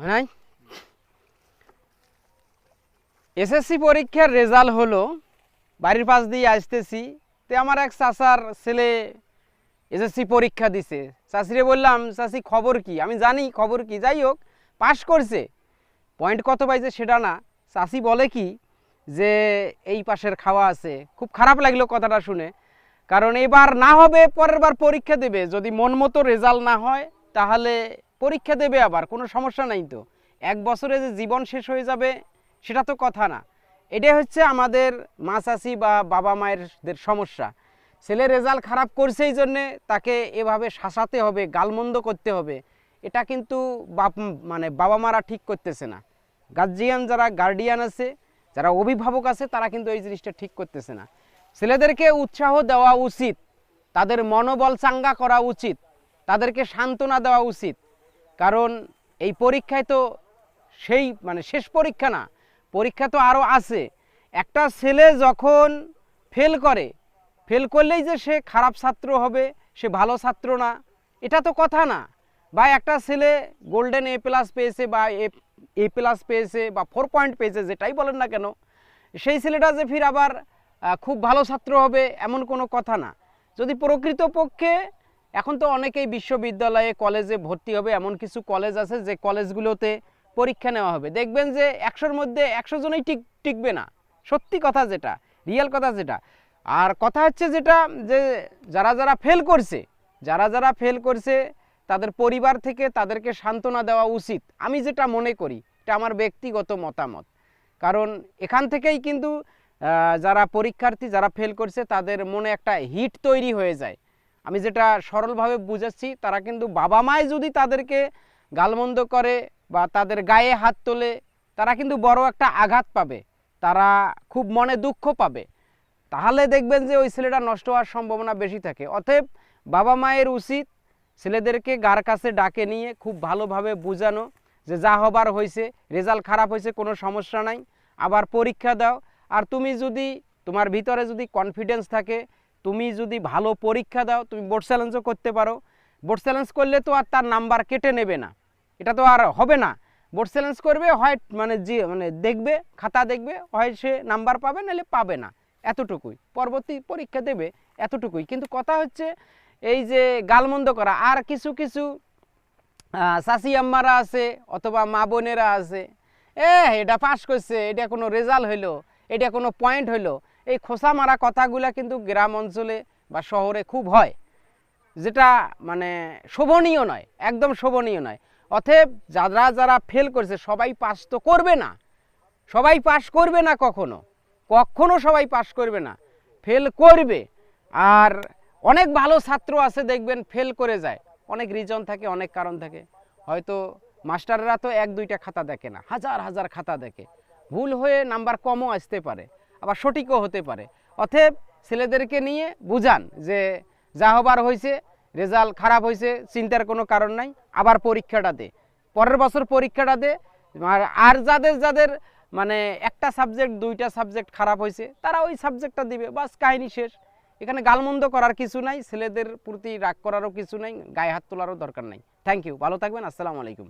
নাই? এসএসসি পরীক্ষার রেজাল্ট হলো, বাড়ির পাশ দিয়ে আসতেছি, তে আমার এক চাচার ছেলে এসএসসি পরীক্ষা দিছে। চাষিরে বললাম চাষি খবর কি? আমি জানি খবর কি, যাই হোক, পাশ করছে। পয়েন্ট কত পাইছে সেটা না। চাষি বলে কি যে, এই পাশের খাওয়া আছে। খুব খারাপ লাগল কথাটা শুনে। কারণ এবার না হবে, পরের বার পরীক্ষা দেবে। যদি মন মতো রেজাল্ট না হয়, তাহলে পরীক্ষা দেবে আবার, কোনো সমস্যা নাই তো। এক বছরে যে জীবন শেষ হয়ে যাবে, সেটা তো কথা না। এটাই হচ্ছে আমাদের মা চাষি বা বাবা মায়েরদের সমস্যা। ছেলে রেজাল্ট খারাপ করছে এই জন্যে তাকে এভাবে শাসাতে হবে, গালমন্দ করতে হবে। এটা কিন্তু বাপ মানে বাবা মারা ঠিক করতেছে না। গার্জিয়ান যারা গার্ডিয়ান আছে, যারা অভিভাবক আছে, তারা কিন্তু এই জিনিসটা ঠিক করতেছে না। ছেলেদেরকে উৎসাহ দেওয়া উচিত, তাদের মনোবল চাঙ্গা করা উচিত, তাদেরকে সান্ত্বনা দেওয়া উচিত। কারণ এই পরীক্ষায় তো সেই মানে শেষ পরীক্ষা না, পরীক্ষা তো আরও আছে। একটা ছেলে যখন ফেল করে ফেল করলেই যে সে খারাপ ছাত্র হবে, সে ভালো ছাত্র না, এটা তো কথা না। বা একটা ছেলে গোল্ডেন এ প্লাস পেয়েছে বা এ এ প্লাস পেয়েছে বা ফোর পয়েন্ট পেয়েছে, যেটাই বলেন না কেন, সেই ছেলেটা যে ফির আবার খুব ভালো ছাত্র হবে, এমন কোনো কথা না। যদি প্রকৃতপক্ষে এখন তো অনেকেই বিশ্ববিদ্যালয়ে কলেজে ভর্তি হবে, এমন কিছু কলেজ আছে যে কলেজগুলোতে পরীক্ষা নেওয়া হবে। দেখবেন যে একশোর মধ্যে একশো জনই ঠিক, টিকবে না। সত্যি কথা যেটা, রিয়েল কথা যেটা। আর কথা হচ্ছে যেটা, যে যারা যারা ফেল করছে, যারা যারা ফেল করছে, তাদের পরিবার থেকে তাদেরকে সান্ত্বনা দেওয়া উচিত। আমি যেটা মনে করি, এটা আমার ব্যক্তিগত মতামত। কারণ এখান থেকেই কিন্তু যারা পরীক্ষার্থী, যারা ফেল করছে, তাদের মনে একটা হিট তৈরি হয়ে যায়। আমি যেটা সরলভাবে বুঝাচ্ছি, তারা কিন্তু বাবা মায় যদি তাদেরকে গালমন্দ করে বা তাদের গায়ে হাত তোলে, তারা কিন্তু বড় একটা আঘাত পাবে। তারা খুব মনে দুঃখ পাবে। তাহলে দেখবেন যে ওই ছেলেটা নষ্ট হওয়ার সম্ভাবনা বেশি থাকে। অতএব বাবা মায়ের উচিত ছেলেদেরকে গার কাছে ডাকে নিয়ে খুব ভালোভাবে বোঝানো যে যা হবার হয়েছে, রেজাল্ট খারাপ হয়েছে, কোনো সমস্যা নাই। আবার পরীক্ষা দাও। আর তুমি যদি, তোমার ভিতরে যদি কনফিডেন্স থাকে তুমি যদি ভালো পরীক্ষা দাও, তুমি বোর্ড চ্যালেঞ্জও করতে পারো। বোর্ড চ্যালেঞ্জ করলে তো আর তার নাম্বার কেটে নেবে না। এটা তো আর হবে না। বোর্ড চ্যালেঞ্জ করবে, হয় মানে যে মানে দেখবে, খাতা দেখবে, হয় সে নাম্বার পাবে, নাহলে পাবে না। এতটুকুই। পরবর্তী পরীক্ষা দেবে, এতটুকুই। কিন্তু কথা হচ্ছে এই যে গালমন্দ করা। আর কিছু কিছু চাচি আম্মারা আছে, অথবা মা বোনেরা আছে। এ এটা পাস করছে, এটা কোনো রেজাল্ট হইল, এটা কোনো পয়েন্ট হইল। এই খোসা মারা কথাগুলা কিন্তু গ্রাম অঞ্চলে বা শহরে খুব হয়, যেটা মানে শোভনীয় নয়, একদম শোভনীয় নয়। অতএব যারা যারা ফেল করছে, সবাই পাস তো করবে না। সবাই পাস করবে না কখনো কখনো সবাই পাস করবে না। ফেল করবে, আর অনেক ভালো ছাত্র আছে, দেখবেন ফেল করে যায়। অনেক রিজন থাকে, অনেক কারণ থাকে। হয়তো মাস্টাররা তো এক দুইটা খাতা দেখে না, হাজার হাজার খাতা দেখে। ভুল হয়ে নাম্বার কমও আসতে পারে। আবার সঠিকও হতে পারে। অতএব ছেলেদেরকে নিয়ে বুঝান যে যা হবার হয়েছে, রেজাল্ট খারাপ হয়েছে, চিন্তার কোনো কারণ নাই, আবার পরীক্ষাটা দে। পরের বছর পরীক্ষাটা দে, আর যাদের যাদের মানে একটা সাবজেক্ট, দুইটা সাবজেক্ট খারাপ হয়েছে, তারা ওই সাবজেক্টটা দিবে, বাস কাহিনী শেষ। এখানে গালমন্দ করার কিছু নাই, ছেলেদের প্রতি রাগ করারও কিছু নাই, গায়ে হাত তোলারও দরকার নাই। থ্যাংক ইউ ভালো থাকবেন, আসসালামু আলাইকুম।